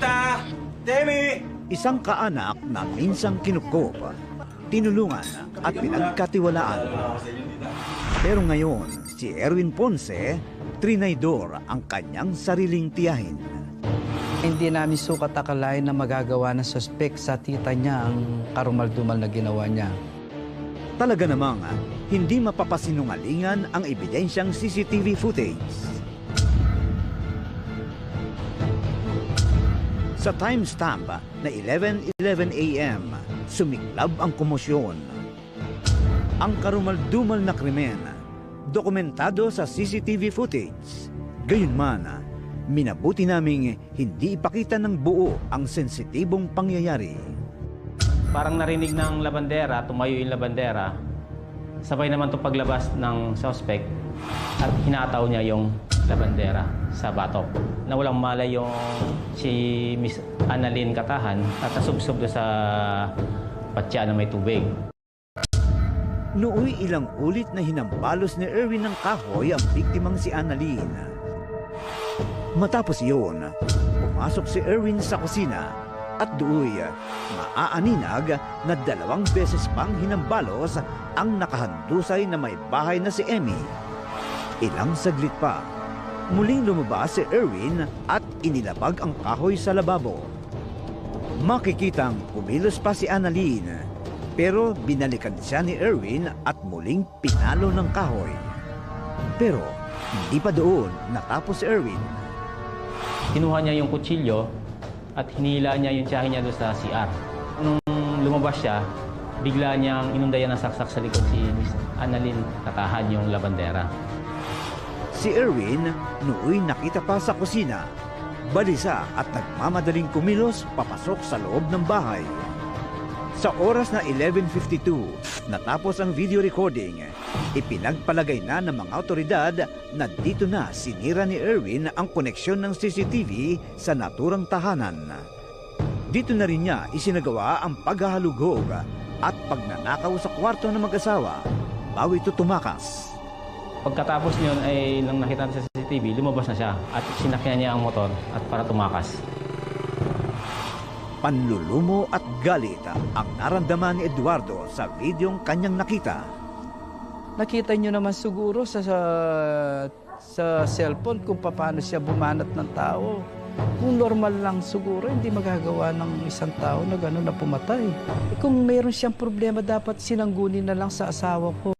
Tita! Demi! Isang kaanak na minsang kinukop, tinulungan at pinagkatiwalaan. Pero ngayon, si Erwin Ponce, trinaydor ang kanyang sariling tiyahin. Hindi namin sukat akalain na magagawa ng suspek sa tita niya ang karumal-dumal na ginawa niya. Talaga namang hindi mapapasinungalingan ang ebidensyang CCTV footage. Sa timestamp na 11.11 a.m., sumiklab ang komosyon. Ang karumaldumal na krimen, dokumentado sa CCTV footage. Gayunman, minabuti naming hindi ipakita ng buo ang sensitibong pangyayari. Parang narinig ng labandera, tumayo yung labandera. Sabay naman itong paglabas ng suspect at hinataw niya yung labandera sa batok. Na walang malay yung si Miss Annalyn Katahan at nasubsob doon sa patya na may tubig. Nooy ilang ulit na hinambalos ni Erwin ng kahoy ang biktimang si Annalyn. Matapos iyon, pumasok si Erwin sa kusina at dooy maaaninag na dalawang beses pang hinambalos ang nakahandusay na may bahay na si Emmy. Ilang saglit pa, muling lumabas si Erwin at inilabag ang kahoy sa lababo. Makikitang kumilos pa si Annalyn pero binalikan siya ni Erwin at muling pinalo ng kahoy. Pero hindi pa doon natapos si Erwin. Kinuha niya yung kutsilyo at hinila niya yung tiyahin niya doon sa CR. Nung lumabas siya, bigla niyang inundayan ng saksak sa likod si Miss Annalyn Katahan yung labandera. Si Erwin nooy nakita pa sa kusina. Balisa at nagmamadaling kumilos papasok sa loob ng bahay. Sa oras na 11.52, natapos ang video recording, ipinagpalagay na ng mga otoridad na dito na sinira ni Erwin ang koneksyon ng CCTV sa naturang tahanan. Dito na rin niya isinagawa ang paghahalughog at pagnanakaw sa kwarto ng mag-asawa bago ito tumakas. Pagkatapos niyon ay nang nakita natin sa CCTV, lumabas na siya at sinakyan niya ang motor at para tumakas. Panlulumo at galit ang naramdaman ni Eduardo sa videong kanyang nakita. Nakita niyo naman siguro sa, sa, sa cellphone kung paano siya bumanat ng tao. Kung normal lang siguro, hindi magagawa ng isang tao na gano'n na pumatay. Eh, Kung mayroon siyang problema, dapat sinanggunin na lang sa asawa ko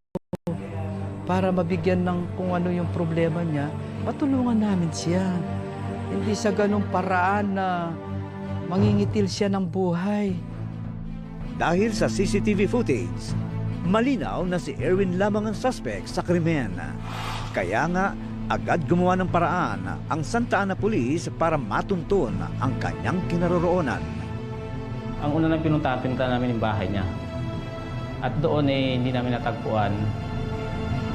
para mabigyan ng kung ano yung problema niya, matulungan namin siya. Hindi sa ganong paraan na mangingitil siya ng buhay. Dahil sa CCTV footage, malinaw na si Erwin lamang ang suspect sa krimen. Kaya nga, agad gumawa ng paraan ang Santa Ana Police para matuntun ang kanyang kinaroroonan. Ang una nang pinuntahan, pinuntahan namin yung bahay niya. At doon eh, hindi namin natagpuan.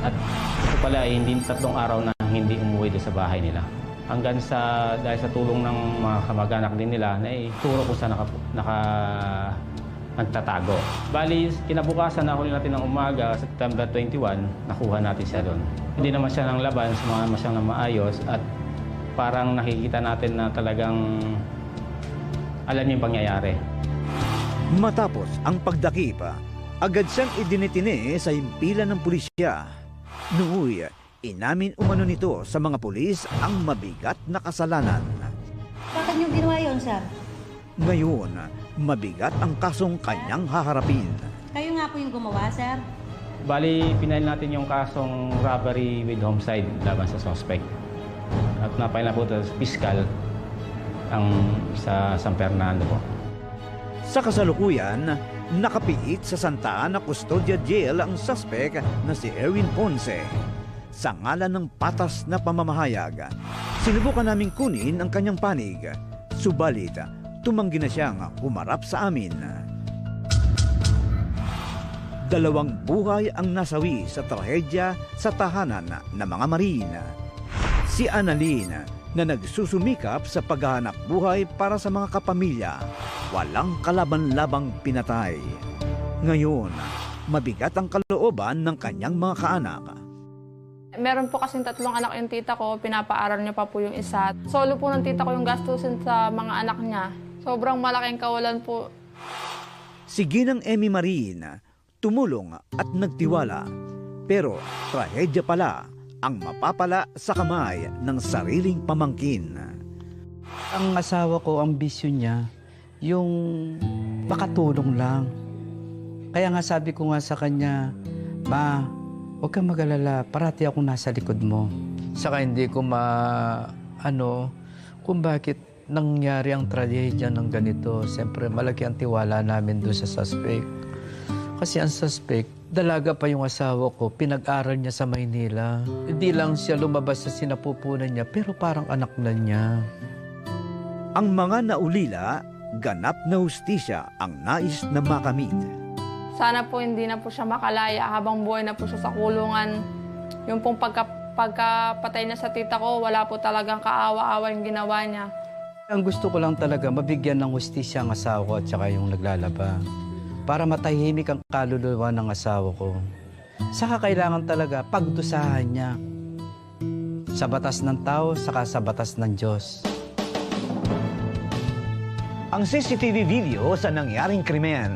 At ito pala eh, hindi tatlong araw na hindi umuwi sa bahay nila. Hanggang sa, dahil sa tulong ng mga kamag-anak din nila, na ituro ko sa naka, naka nagtatago. Bali, kinabukasan na huli natin ng umaga, September 21, nakuha natin siya doon. Hindi naman siya ng laban, sumama naman siya ng maayos at parang nakikita natin na talagang alam niya yung pangyayari. Matapos ang pagdakip, agad siyang idinitine sa himpilan ng pulisya. Nooy, inamin umano nito sa mga pulis ang mabigat na kasalanan. Bakit niyo ginawa yun, sir? Ngayon, mabigat ang kasong kanyang haharapin. Kayo nga po yung gumawa, sir. Bali, pinail natin yung kasong robbery with homicide laban sa suspect. At napail na po ito sa piskal ang sa San Fernando po. Sa kasalukuyan, nakapiit sa Santa Ana Custodia Jail ang suspect na si Erwin Ponce. Sa ngalan ng patas na pamamahayag, sinubukan naming kunin ang kanyang panig. Subalit, tumanggi na siyang humarap sa amin. Dalawang buhay ang nasawi sa trahedya sa tahanan ng mga marina. Si Annalyn na nagsusumikap sa paghahanap buhay para sa mga kapamilya, walang kalaban-labang pinatay. Ngayon, mabigat ang kalooban ng kanyang mga kaanak. Meron po kasing tatlong anak yung tita ko, pinapaaral niya pa po yung isa. Solo po ng tita ko yung gastusin sa mga anak niya. Sobrang malaking kawalan po. Si Ginang Emmy Marine tumulong at nagtiwala. Pero trahedya pala ang mapapala sa kamay ng sariling pamangkin. Ang asawa ko, ang bisyo niya, yung makatulong lang. Kaya nga sabi ko nga sa kanya, Ma, huwag kang mag-alala, parati akong nasa likod mo. Saka hindi ko ma, ano, kung bakit nangyari ang tragedya ng ganito. Siyempre, malaki ang tiwala namin doon sa suspect. Kasi ang suspect, dalaga pa yung asawa ko, pinag-aral niya sa Maynila. Hindi lang siya lumabas sa sinapupunan niya, pero parang anak na niya. Ang mga naulila, ganap na hustisya ang nais na makamit. Sana po hindi na po siya makalaya habang buhay na po siya sa kulungan. Yung pong pagka, pagkapatay niya sa tita ko, wala po talagang kaawa-awa yung ginawa niya. Ang gusto ko lang talaga, mabigyan ng hustisya ang asawa ko at saka yung naglalaba. Para matahimik ang kaluluwa ng asawa ko. Saka kailangan talaga pagdusahan niya. Sa batas ng tao, saka sa batas ng Diyos. Ang CCTV video sa nangyaring krimen,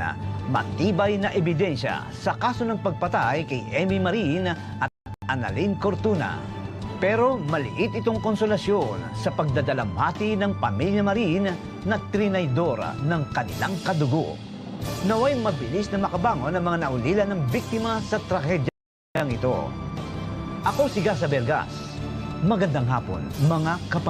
matibay na ebidensya sa kaso ng pagpatay kay Emmy Marin at Annalyn Cortuna. Pero maliit itong konsolasyon sa pagdadalamhati ng pamilya Marin na trinaydora ng kanilang kadugo. Naway mabilis na makabangon ang mga naulila ng biktima sa trahedyang ito. Ako si Gasa Bergas. Magandang hapon, mga kapamilya.